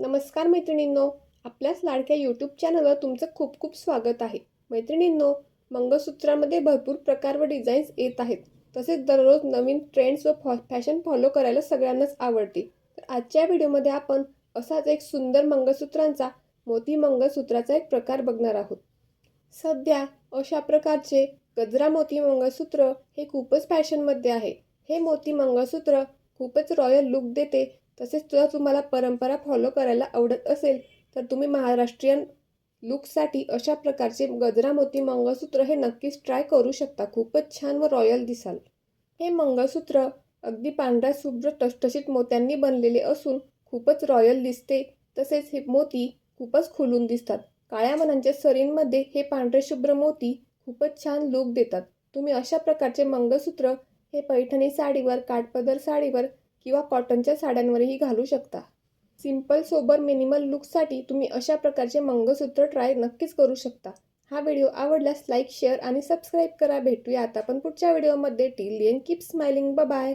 नमस्कार मैत्रिणींनो आपल्याच लाडक्या यूट्यूब चॅनलवर तुमचं खूप खूप स्वागत आहे. मैत्रिणींनो मंगळसूत्रामध्ये भरपूर प्रकार व डिझाईन्स येत आहेत. तसेच दररोज नवीन ट्रेंड्स व फॉ फॅशन फॉलो करायला सगळ्यांनाच आवडते. तर आजच्या व्हिडिओमध्ये आपण असाच एक सुंदर मंगळसूत्रांचा मोती मंगळसूत्राचा एक प्रकार बघणार आहोत. सध्या अशा प्रकारचे गजरा मोती मंगळसूत्र हे खूपच फॅशनमध्ये आहे. हे मोती मंगळसूत्र खूपच रॉयल लुक देते. तसेच जर तुम्हाला परंपरा फॉलो करायला आवडत असेल तर तुम्ही महाराष्ट्रीयन लुकसाठी अशा प्रकारचे गजरा मोती मंगळसूत्र हे नक्कीच ट्राय करू शकता. खूपच छान व रॉयल दिसाल. हे मंगळसूत्र अगदी पांढऱ्या शुभ्र टसटशीत मोत्यांनी बनलेले असून खूपच रॉयल दिसते. तसेच हे मोती खूपच खुलून दिसतात. काळ्या मनांच्या सरींमध्ये हे पांढरे शुभ्र मोती खूपच छान लुक देतात. तुम्ही अशा प्रकारचे मंगळसूत्र हे पैठणी साडीवर काठपदर साडीवर किंवा कॉटनच्या साड्यांवरही घालू शकता. सिंपल सोबर मिनिमल लुकसाठी तुम्ही अशा प्रकारचे मंगळसूत्र ट्राय नक्कीच करू शकता. हा व्हिडिओ आवडल्यास लाईक शेअर आणि सबस्क्राईब करा. भेटूया आता आपण पुढच्या व्हिडिओमध्ये. Till then keep smiling. Bye.